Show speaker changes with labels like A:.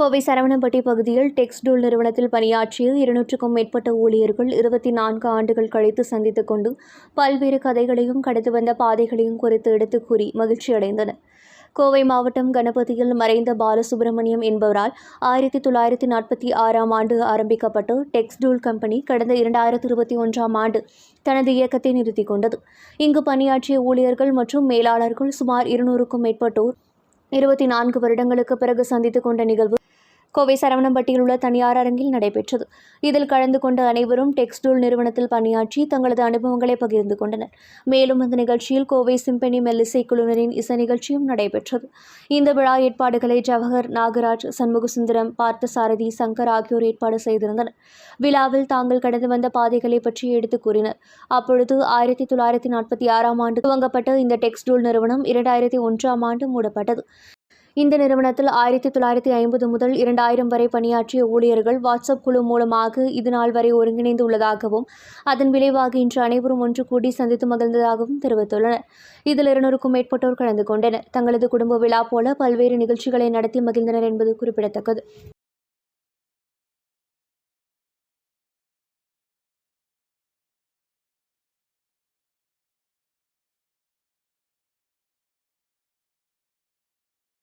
A: கோவை சரவணம்பட்டி பகுதியில் டெக்ஸ்டூல் நிறுவனத்தில் பணியாற்றிய இருநூற்றுக்கும் மேற்பட்ட ஊழியர்கள் இருபத்தி நான்கு ஆண்டுகள் கழித்து சந்தித்துக் கொண்டு பல்வேறு கதைகளையும் கடந்து வந்த பாதைகளையும் குறித்து எடுத்துக் கூறி மகிழ்ச்சியடைந்தனர் கோவை மாவட்டம் கணபதியில் மறைந்த பாலசுப்ரமணியம் என்பவரால் ஆயிரத்தி தொள்ளாயிரத்தி நாற்பத்தி ஆறாம் ஆண்டு ஆரம்பிக்கப்பட்ட டெக்ஸ்டூல் கம்பெனி கடந்த இரண்டாயிரத்தி இருபத்தி ஒன்றாம் ஆண்டு தனது இயக்கத்தை நிறுத்தி கொண்டது. இங்கு பணியாற்றிய ஊழியர்கள் மற்றும் மேலாளர்கள் சுமார் இருநூறுக்கும் மேற்பட்டோர் இருபத்தி நான்கு வருடங்களுக்கு பிறகு சந்தித்துக் கொண்ட நிகழ்வு கோவை சரவணம்பட்டியில் உள்ள தனியார் அரங்கில் நடைபெற்றது. இதில் கலந்து கொண்ட அனைவரும் டெக்ஸ்டூல் நிறுவனத்தில் பணியாற்றி தங்களது அனுபவங்களை பகிர்ந்து கொண்டனர். மேலும் இந்த நிகழ்ச்சியில் கோவை சிம்பனி மெல்லிசை குழுவினரின் இசை நிகழ்ச்சியும் நடைபெற்றது. இந்த விழா ஏற்பாடுகளை ஜவஹர் நாகராஜ் சண்முகசுந்தரம் பார்த்தசாரதி சங்கர் ஆகியோர் ஏற்பாடு செய்திருந்தனர். விழாவில் தாங்கள் கடந்து வந்த பாதைகளை பற்றி எடுத்து கூறினர். அப்பொழுது ஆயிரத்தி தொள்ளாயிரத்தி நாற்பத்தி ஆறாம் ஆண்டு துவங்கப்பட்ட இந்த டெக்ஸ்டூல் நிறுவனம் இரண்டாயிரத்தி ஒன்றாம் ஆண்டு மூடப்பட்டது. இந்த நிறுவனத்தில் ஆயிரத்தி தொள்ளாயிரத்தி ஐம்பது முதல் இரண்டாயிரம் வரை பணியாற்றிய ஊழியர்கள் வாட்ஸ்அப் குழு மூலமாக இது நாள் வரை ஒருங்கிணைந்து உள்ளதாகவும் அதன் விளைவாக இன்று அனைவரும் ஒன்று கூடி சந்தித்து மகிழ்ந்ததாகவும் தெரிவித்துள்ளனர். இதில் இருநூறுக்கும் மேற்பட்டோர் கலந்து கொண்டனர். தங்களது குடும்ப விழா போல பல்வேறு நிகழ்ச்சிகளை நடத்தி மகிழ்ந்தனர் என்பது குறிப்பிடத்தக்கது.